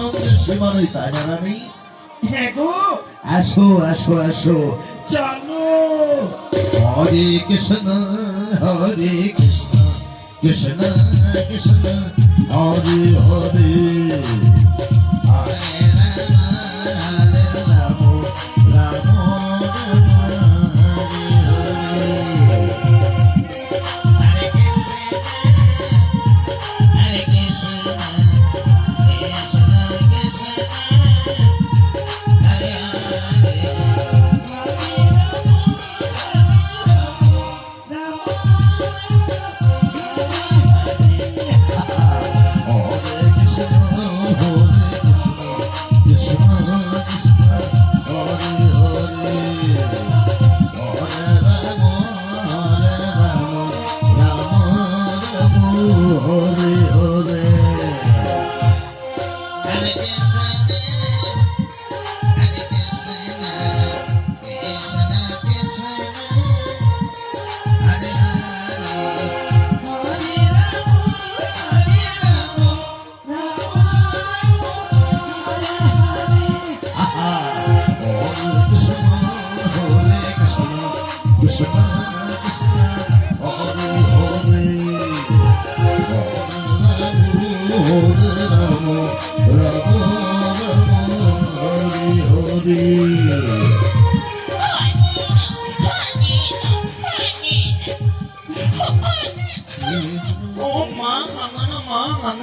আনন্দের সীমা নেই তাই না রানী। হ্যাঁ গো। আসো আসো আসো। চলো। হরে কৃষ্ণ হরে কৃষ্ণ। কৃষ্ণ কৃষ্ণ। হরে হরে।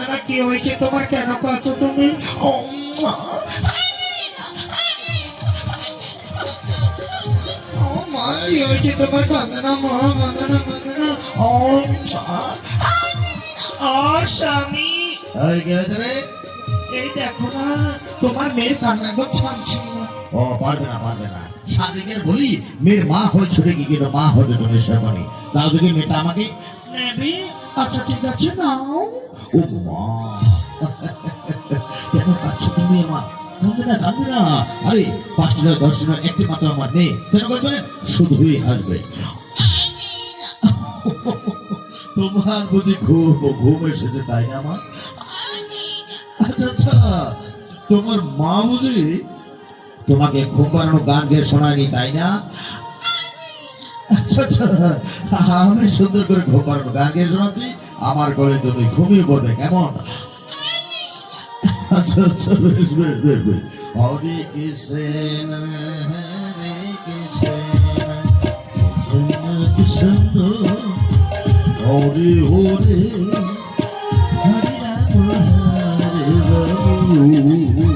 ও কি হয়েছে? তোমার কেন কাছো তুমি? ও মা। কি হয়েছে তোমার কান্দনা মা মাঙ্গানা মাঙ্গানা ও স্বামী এই দেখো না তোমার মেয়ের কান্না গো না ও পারবে না পারবে না। সাদিকের বলি মেয়ের মা হয়ে ছুটে গিয়ে কিন্তু মা হবে তুমি সেখানে তাও যদি মেয়েটা আমাকে নেবি? আচ্ছা ঠিক আছে নাও। ও মা। কেন পাচ্ছ তুমি মা? আরে পাঁচটি একটি মাত্র আমার মেয়ে কেন শুধুই তোমার বুঝি ঘুম ঘুম এসেছে, তাই না, মা? আচ্ছা আচ্ছা। তোমার মা বুঝি তোমাকে ঘুম পাড়ানো গান গেয়ে শোনায়নি, তাই না? আচ্ছা আচ্ছা। আমি সুন্দর করে ঘুম পাড়ানো গান গেয়ে শোনাচ্ছি। আমার গলে তুমি ঘুমিয়ে পড়বে, কেমন? আচ্ছা আচ্ছা বেশ বেশ বেশ বেশ হরে কৃষ্ণ হরে কৃষ্ণ কৃষ্ণ কৃষ্ণ হরে হরে হরে রাম হরে রাম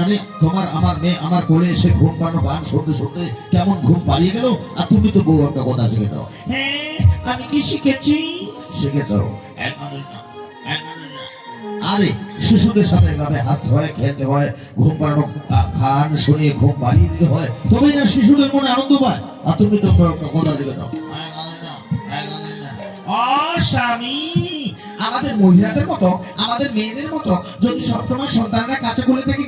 হ্যাঁ তোমার আমার মেয়ে আমার কোলে এসে ঘুম পানো গান শুনতে শুনতে কেমন ঘুম পালিয়ে গেল? আর তুমি তো বউ একটা কথা শিখে দাও। হ্যাঁ আমি কি শিখেছি? শিখে দাও আরে শিশুদের সাথে এভাবে হাসতে হয় খেলতে হয় ঘুম পাড়ানো শুনিয়ে ঘুম পাড়িয়ে দিতে হয়। তবে না শিশুদের মনে আনন্দ পায়। আর তুমি তো কথা দাও। স্বামী আমাদের মহিলাদের মতো আমাদের মেয়েদের মতো যদি সবসময় সন্তানরা কাছে বলে থেকে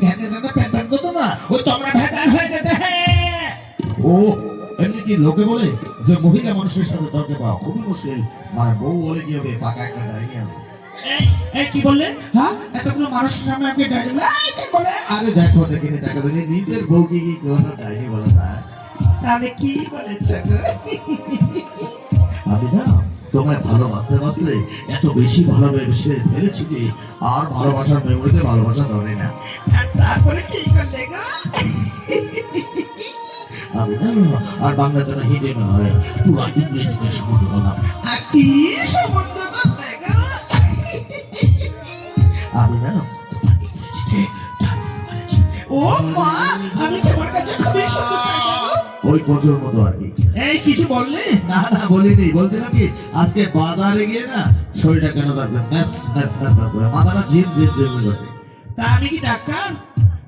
করতো না ওই তোমরা ভেজাল হয়ে যেতে। ও এমনি লোকে বলে যে মহিলা মানুষের সাথে তর্কে পাওয়া খুবই মুশকিল? মানে বউ বলে হবে পাকা একটা আছে এই এই কি বললে? হ্যাঁ এতগুলো মানুষের সামনে আমাকে ডায়রি বলে? আরে দেখো দেখিনি দেখো নিজের বউকে কি কোনো ডাইনি বলো তা তাহলে কি বলেছে আমি না তোমায় ভালোবাসতে বাসলে এত বেশি ভালোবেসে ফেলেছি যে আর ভালোবাসার মেমোরিতে ভালোবাসা ধরে না। তারপরে কি করলে গো আমি না আর বাংলাতে না হিন্দি নয় পুরো ইংরেজিতে আর কি সম্বন্ধ করলে গো আমি না। ও মা আমি তোমার কাছে খুবই ওই কচুর মতো আর কি। এই কিছু বললে? না না বলিনি। বলছিলাম কি আজকে বাজারে গিয়ে না শরীরটা কেন থাকবে ম্যাচ ম্যাচ ম্যাচ মাথাটা ঝিম ঝিম ঝিম করবে তা আমি কি ডাক্তার?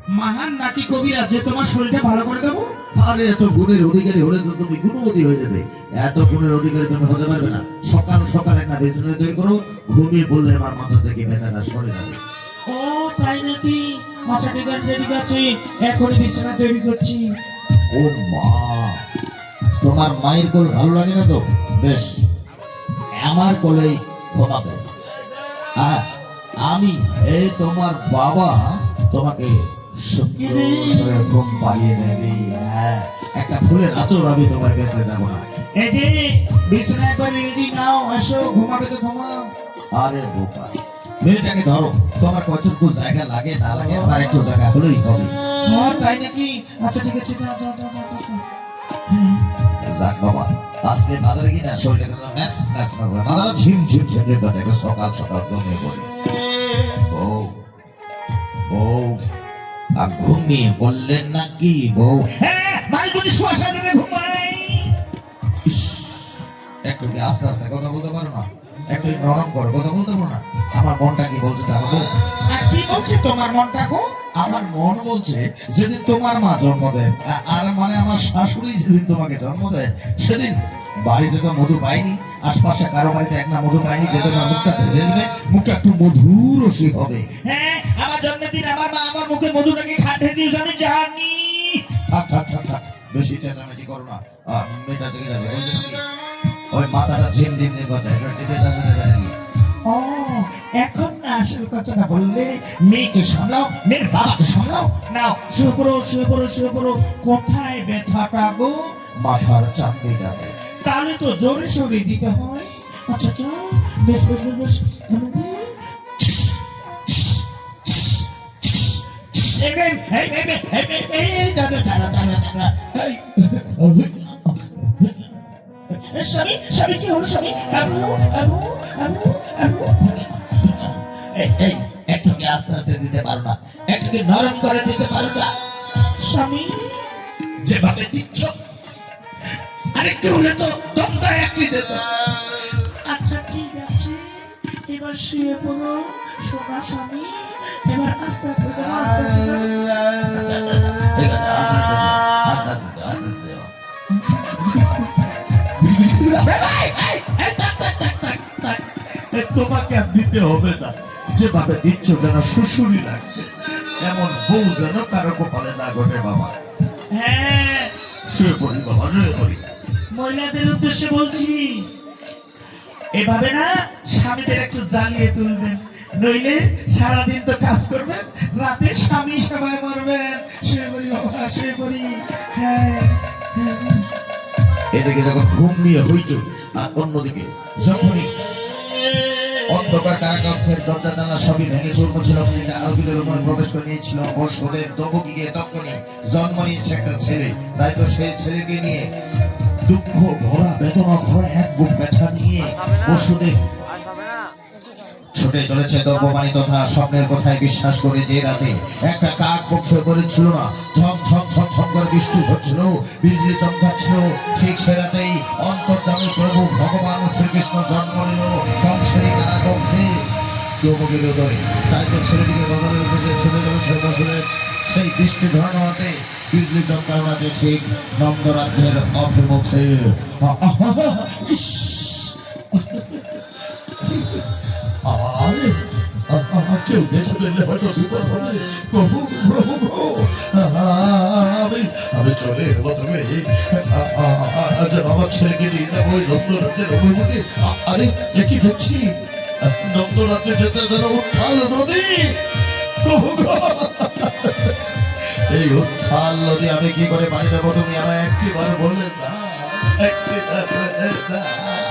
মহান নাকি কবিরাজ যে তোমার শরীরটা ভালো করে দেবো? আরে এত গুণের অধিকারী হলে তো তুমি গুণবতী হয়ে যাবে। এত গুণের অধিকারী তুমি হতে পারবে না। সকাল সকাল একটা বিছানা তৈরি করো ঘুমিয়ে বললে আমার মাথা থেকে ব্যথাটা সরে যাবে। ও তাই নাকি? ঠিক আছে এখনই বিছানা তৈরি করছি। ও মা তোমার মায়ের কোল ভালো লাগে না তো? বেশ আমার কোলেই ঘুমাবে। হ্যাঁ আমি হে তোমার বাবা তোমাকে ঘুম পাড়িয়ে দেবে হ্যাঁ একটা ফুলের আচর আমি তোমার বেঁধে দেবো না। এই যে বিছানা একবার রেডি নাও এসো ঘুমাবে তো ঘুমাও। আরে বোকা মেয়েটাকে ধরো। তোমার কতটুকু জায়গা লাগে না লাগে আমার একটু জায়গা হলেই হবে। হ্যাঁ তাই নাকি? আচ্ছা ঠিক আছে দাও দাও দাও দাও, দাও। যাক বাবা আজকে বাজারে গিয়ে না শরীরটা যেন ম্যাচ ম্যাচ না করে মাথাটা ঝিম ঝিম ঝিম ঝিম সকাল সকাল আর ঘুমিয়ে বললেন নাকি বউ হ্যাঁ ভাই ঘুমাই একটু আস্তে আস্তে কথা বলতে পারো না? একটু নরম করো কথা বলতে পারো না? আমার মনটা কি বলছে জানো বউ কি বলছে তোমার মনটা গো? আমার মন বলছে যেদিন তোমার মা জন্ম দেয় আর মানে আমার শাশুড়ি যেদিন তোমাকে জন্ম দেয় সেদিন বাড়িতে তো মধু পাইনি আশপাশে কারও বাড়িতে এক না মধু পাইনি যে তোমার মুখটা ধরে দেবে মুখটা একটু মধুর হবে। হ্যাঁ জন্মদিন আমার মা আমার মুখে মধুটাকে খাটে দিয়েছে আমি জানি। থাক থাক থাক থাক বেশি চেঁচামেচি করো না। মেয়েটা থেকে যাবে ওই মাথাটা ঝিম ঝিম করছে এটা টিপে ও এখন না আসল কথাটা বললে মেয়েকে সামলাও মেয়ের বাবাকে সামলাও। নাও শুয়ে পড়ো শুয়ে পড়ো শুয়ে পড়ো। কোথায় ব্যথাটা গো? মাথার চাঁদে যাবে। তাহলে তো জোরে সরে দিতে হয়। আচ্ছা আচ্ছা বেশ বেশ বেশ। যেভাবে দিচ্ছ আরেকটু একটি আচ্ছা ঠিক আছে। এবার শুয়ে পড়ো সোনা স্বামী। এবার আস্তে তোমাকে আর দিতে হবে না। যেভাবে দিচ্ছ যেন শ্বশুরি লাগছে। এমন বউ যেন কারও কপালে না ঘটে বাবা। হ্যাঁ। শুয়ে পড়ি বাবা শুয়ে পড়ি। মহিলাদের উদ্দেশ্যে বলছি এভাবে না স্বামীদের একটু জ্বালিয়ে তুলবেন। নইলে সারাদিন তো কাজ করবেন রাতে স্বামী সেবায় মরবেন শুয়ে পড়ি বাবা শুয়ে পড়ি হ্যাঁ হ্যাঁ। এদিকে যখন ঘুম নিয়ে হইচই। আর অন্যদিকে যখনই অন্ধকার কারাকক্ষের দরজা সবই ভেঙে ছিল প্রবেশ করে নিয়েছিল ওষুধের দবকি গিয়ে তখনই জন্ম নিয়েছে একটা ছেলে। তাই তো সেই ছেলেকে নিয়ে দুঃখ ভরা বেদনা ভরা এক বুক ব্যথা নিয়ে ওষুধের ছুটে চলেছে দ্রব্যমানি তথা স্বপ্নের কথায় বিশ্বাস করে যে রাতে একটা কাক পক্ষে করেছিল না, ঝম ঝম ঝম ঝম করে বৃষ্টি হচ্ছিল, বিজলি চমকাচ্ছিল, ঠিক সে রাতেই অন্তর্জামী প্রভু ভগবান শ্রীকৃষ্ণ জন্ম নিল কংসেরই কারাকক্ষে তাই তো ছেলেটিকে উপরে ছুটে চলেছে বসলে। সেই বৃষ্টি ধরানো হাতে বিজলি চমকানোতে ঠিক নন্দরাজ্যের অভিমুখে। কেউ প্রভু প্রভু আমি চলে এলো আমার যাব অভিমুখে। আরে, এ কি দেখছি? নন্দরাজ্যে যেতে যেন উত্থাল নদী। প্রভু। এই উত্থাল নদী আমি কি করে পানি দেবো তুমি আমায় একটিবার বললে না একটিবার বললে না যখনই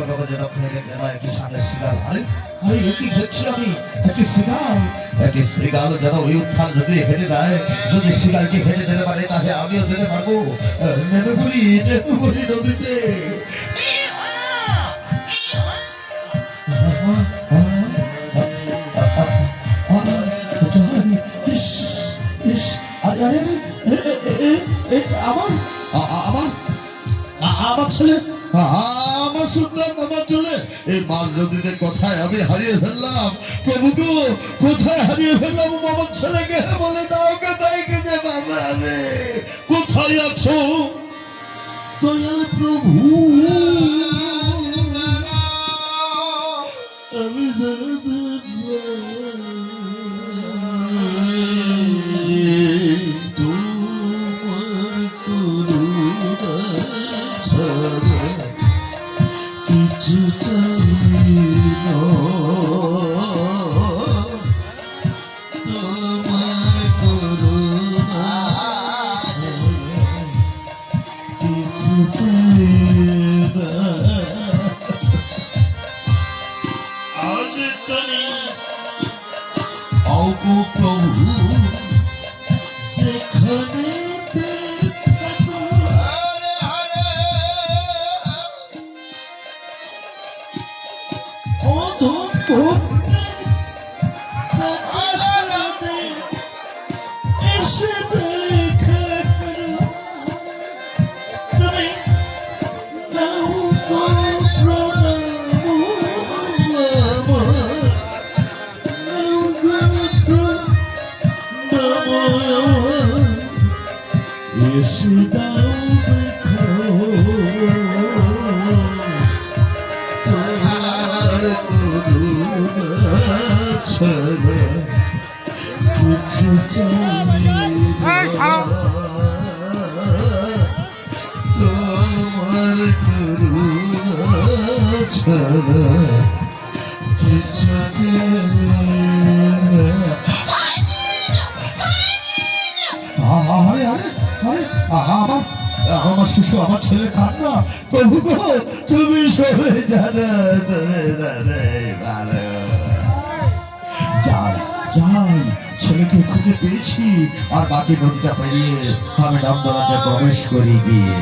সতর্ক করে দক্ষিণে দেখতে একটি সামনে সিগাল আরে আরে কি দেখছি আমি একটি সিগাল একটি সিগাল যেন ওই উত্থান যদি হেঁটে যায় যদি সিগালকে হেঁটে যেতে পারে তাহলে আমিও যেতে পারব নেমে পড়ি নদীতে আমার আমার আমার ছেলে আমার সুন্দর আমার এই মাছ নদীতে কোথায় আমি হারিয়ে ফেললাম? প্রভু কোথায় হারিয়ে ফেললাম? আমার ছেলেকে বলে দাও কোথায় গেছে বাবা আমি? কোথায় আছো? দয়াল প্রভু। আমি এসে শিশু, আমার ছেলে কান্না প্রভু গো তুমি সবে ছেলেকে খুঁজে পেয়েছি। আর বাকি বন্ধুটা পেরিয়ে আমি নন্দরাজ্যে প্রবেশ করি গিয়ে।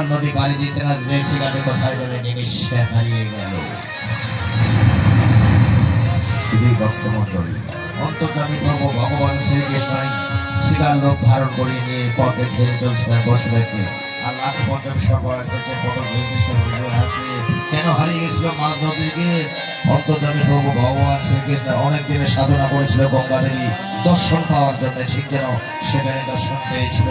উত্থান নদী পাড়ি দিতে না দিতে সেখানে কোথায় গেলে নিমিষে হারিয়ে গেল। শুধুই ভক্তমণ্ডলী অন্তর্জামী প্রভু ভগবান শ্রীকৃষ্ণই শিকার লোক ধারণ করিয়ে নিয়ে পথে খেয়ে চলছিলেন বসুদেবকে আর লাখ কেন হারিয়ে গেছিল নদীকে? অন্তর্জামী প্রভু ভগবান শ্রীকৃষ্ণ অনেক দিনের সাধনা করেছিল গঙ্গা দেবী। দর্শন পাওয়ার জন্য ঠিক যেন সেখানে দর্শন পেয়েছিল।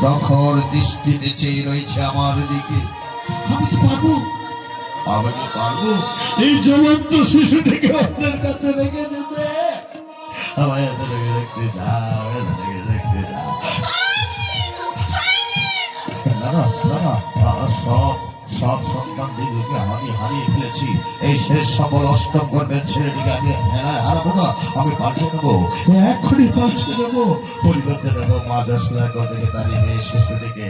প্রখর দৃষ্টি চেয়ে রয়েছে আমার দিকে আমি কি পারব আমি কি পারব এই জ্বলন্ত শিশুটিকে আপনার কাছে রেখে দিতে আমায় এত রেখে রাখতে দাও এত রেখে রাখতে দাও না না না সব সব সন্তান দিদিকে আমি হারিয়ে ফেলেছি। এই শেষ সকল অষ্টম করবেন ছেলেটিকে আমি হেলায় হারাবো না, আমি পাঠিয়ে নেব এখনই পাঠিয়ে নেব পরিবর্তে নেব মা যশোদা থেকে এই শিশুটিকে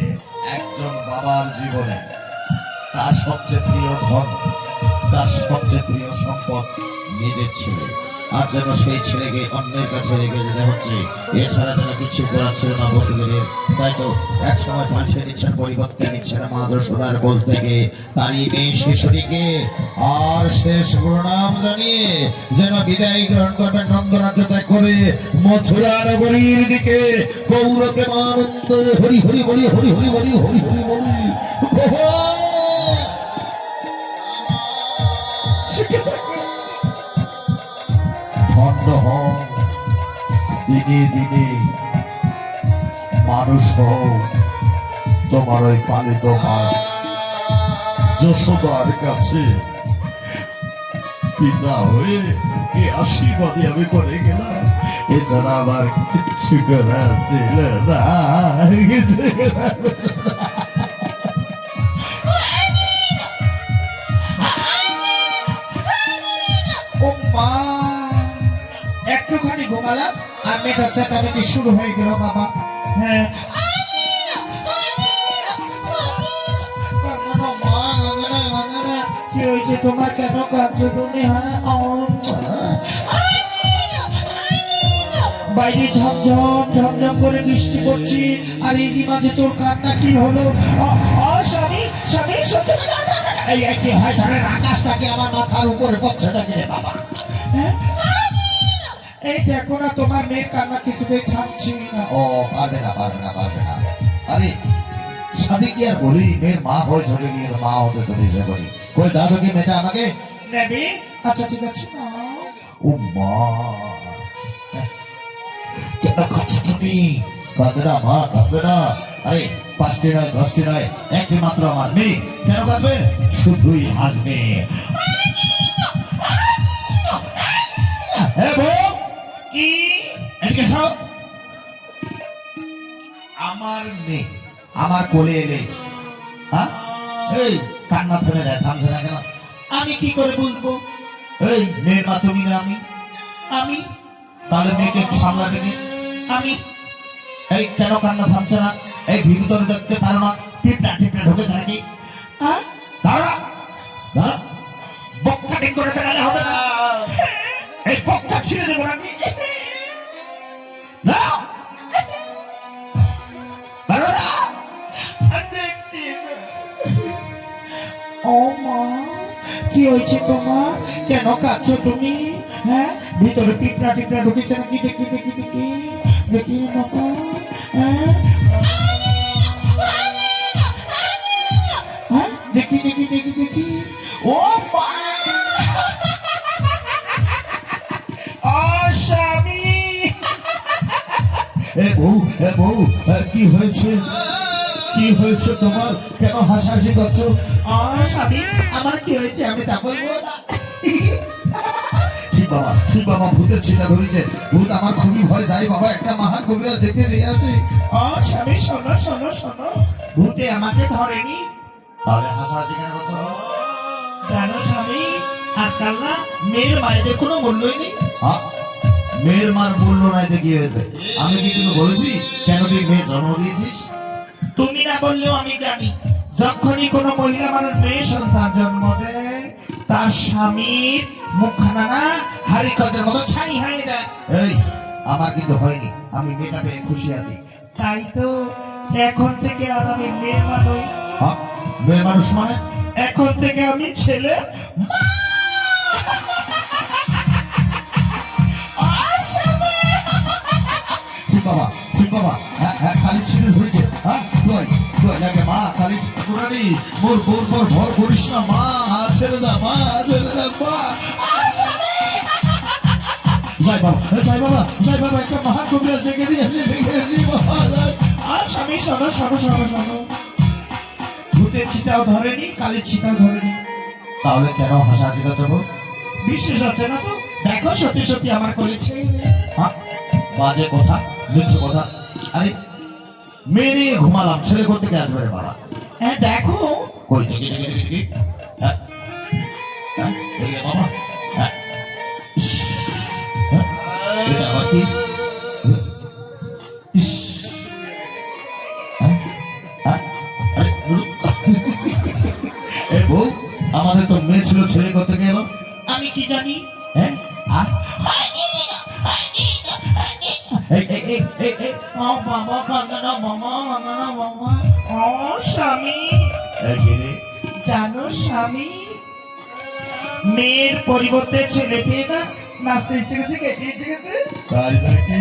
একজন বাবার জীবনে। তার সবচেয়ে প্রিয় ধন, তার সবচেয়ে প্রিয় সম্পদ নিজের ছেলে। আর যেন সেই ছেলেকে অন্যের কাছে রেখে যেতে হচ্ছে। এছাড়া যেন কিছু করার ছিল না বসুদেবের। তাই তো এক সময় পাল্টে নিচ্ছেন পরিবর্তে নিচ্ছেন মা যশোদার কোল থেকে তারই মেয়ে শিশুটিকে আর শেষ প্রণাম জানিয়ে যেন বিদায় গ্রহণ করবেন নন্দরাজ্য ত্যাগ করে মথুরা নগরীর দিকে। কৌরকে আনন্দ হরি হরি বলি, হরি হরি বলি, হরি হরি বলি। হও দিনে দিনে মানুষ হও, তোমার ওই পালিত মা যশোদার কাছে পিতা হয়ে কি আশীর্বাদই আমি করে গেলাম? এছাড়া আমার কিছু করার ছিল না কিছু করার ঘুমালাম আর চেঁচামেচি শুরু হয়ে গেল, বাবা হ্যাঁ। কি তোমার কেন তুমি হ্যাঁ বাইরে ঝমঝম ঝমঝম করে বৃষ্টি পড়ছে, আর এই মাঝে তোর কান্না কি হলো স্বামী স্বামী, সত্যি। এই একই হয় আকাশটাকে আমার মাথার উপরে পড়ছে নাকি রে বাবা হ্যাঁ? এই দেখো না তোমার মেয়ের কান্না কিছুতেই থামছি না। ও পারবে না পারবে না পারবে না। আরে সাথে কি আর বলি? মেয়ের মা হয়ে চলে গিয়ে মা হতে চলে এসে করি কই দাদু কি মেয়েটা আমাকে? নেবে? আচ্ছা ঠিক আছে ও মা কেন খাচ্ছ তুমি? কাঁদে না মা কাঁদে না। আরে পাঁচটি নয় দশটি নয় একটি মাত্র আমার মেয়ে। কেন কাঁদবে? শুধুই হাসবে। হ্যাঁ কি? এদিকে সব আমার মেয়ে আমার কোলে এলে। হ্যাঁ? এই কান্না থেমে যায় থামছে না কেন? আমি কি করে বুঝব? এই মেয়ের মা তুমি না আমি। আমি? তাহলে মেয়েকে সামলাবে নি আমি? এই কেন কান্না থামছে না? এই ভিতরে দেখতে পারো না। টিপটা টিপটা ঢুকে থাকি দাঁড়া দাঁড়া বক্কা ঠিক করে বেড়ালে হবে না। এই বক্কা ছিঁড়ে দেবো নাকি না। ও মা, কি হয়েছে তোমার? কেন কাঁদছো তুমি? হ্যাঁ? ভিতরে পিঁপড়া টিপড়া ঢুকেছে নাকি? দেখি দেখি দেখি। দেখি, বাবা। হ্যাঁ? হ্যাঁ? দেখি দেখি দেখি দেখি। ও মা! বউ বউ কি হয়েছে? কি হয়েছে তোমার? কেন হাসাহাসি করছ? স্বামী আমার কি হয়েছে? আমি তা বলব না। ঠিক বাবা ঠিক বাবা ভূতের চিন্তা ধরেছে ভূত আমার খুবই ভয় যাই বাবা একটা মহান কবিরাজ দেখে নিয়ে আসি। স্বামী শোনো শোনো শোনো ভূতে আমাকে ধরেনি। তাহলে হাসাহাসি কেন করছ? জানো স্বামী আজকাল না মেয়ের মায়েদের কোনো মূল্যই নেই। হ্যাঁ? মেয়ের মার মূল্য নাই তো কি হয়েছে? আমি কি কিন্তু বলেছি? কেন তুই মেয়ে জন্ম দিয়েছিস? তুমি না বললেও আমি জানি। যখনই কোনো মহিলা মানুষ মেয়ে সন্তান জন্ম দেয় তার স্বামীর মুখখানা না মতো হয়ে যায়। এই আমার কিন্তু হয়নি। আমি মেয়েটা পেয়ে খুশি আছি। তাই তো এখন থেকে আর আমি মেয়ে মানুষ। হ্যাঁ? মেয়ে মানুষ মানে? এখন থেকে আমি ছেলে। ঠিক বাবা, ঠিক বাবা। হ্যাঁ হ্যাঁ খালি ছিঁড়ে ধরেছে। হ্যাঁ লাগে মা, খালি পুরানি মোর বোর পর ভর করিস না, মা ছেড়ে দা, মা ছেড়ে দা, মা। আর স্বামী শোনো শোনো শোনো শোনো ভূতের ধরেনি, কালের ছিটাও ধরেনি। তাহলে কেন হাসাহাসি করছ গো? বিশ্বাস দেখো, সত্যি সত্যি আমার করেছে হ্যাঁ বাজে কথা। মিথ্যে কথা? আরে মেয়ে নিয়ে ঘুমালাম ছেলে করতে কে আসবে বাবা হ্যাঁ দেখো। কই হ্যাঁ হ্যাঁ বাবা হ্যাঁ। এটা আবার কি? আমাদের তো মেয়ে ছিল ছেলে করতে গেল আমি কি জানি? হ্যাঁ ও বাবা কান্দনা মামা কান্দনা মামা ও স্বামী। জানো স্বামী মেয়ের পরিবর্তে ছেলে পেয়ে না নাচতে ইচ্ছে গেছে কেটে ইচ্ছে গেছে? তাই নাকি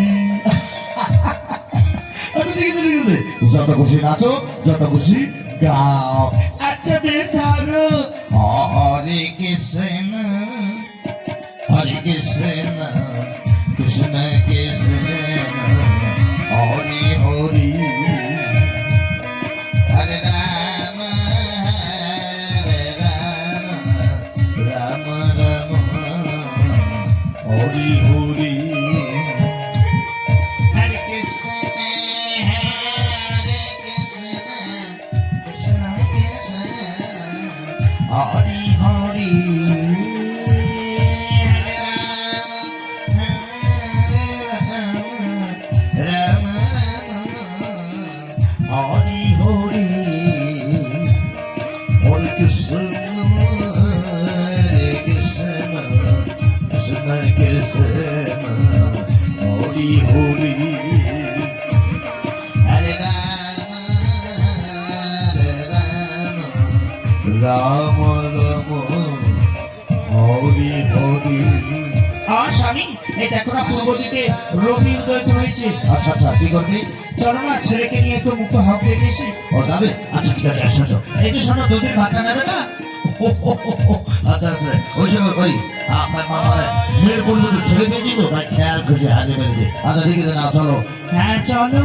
আচ্ছা ঠিক আছে ঠিক আছে। যত খুশি নাচো যত খুশি গাও। আচ্ছা বেশ ধরো। হরে কৃষ্ণ হরে কৃষ্ণ। দিকে রবি উদয় হয়েছে আচ্ছা আচ্ছা কি করবি? চলো না, ছেলেকে নিয়ে একটু মুক্ত হক রেখে এসে ও, যাবে? আচ্ছা ঠিক আছে, আসো এই যে শোনো, দুধের ভাতটা নেবে না? আচ্ছা আচ্ছা ওই সময় ওই আপনার মামা মেয়ের পরিবর্তে ছেলে পেয়েছি তো, তাই খেয়াল খুশি হাজে মেরেছে। আচ্ছা ঠিক আছে না চলো। হ্যাঁ চলো।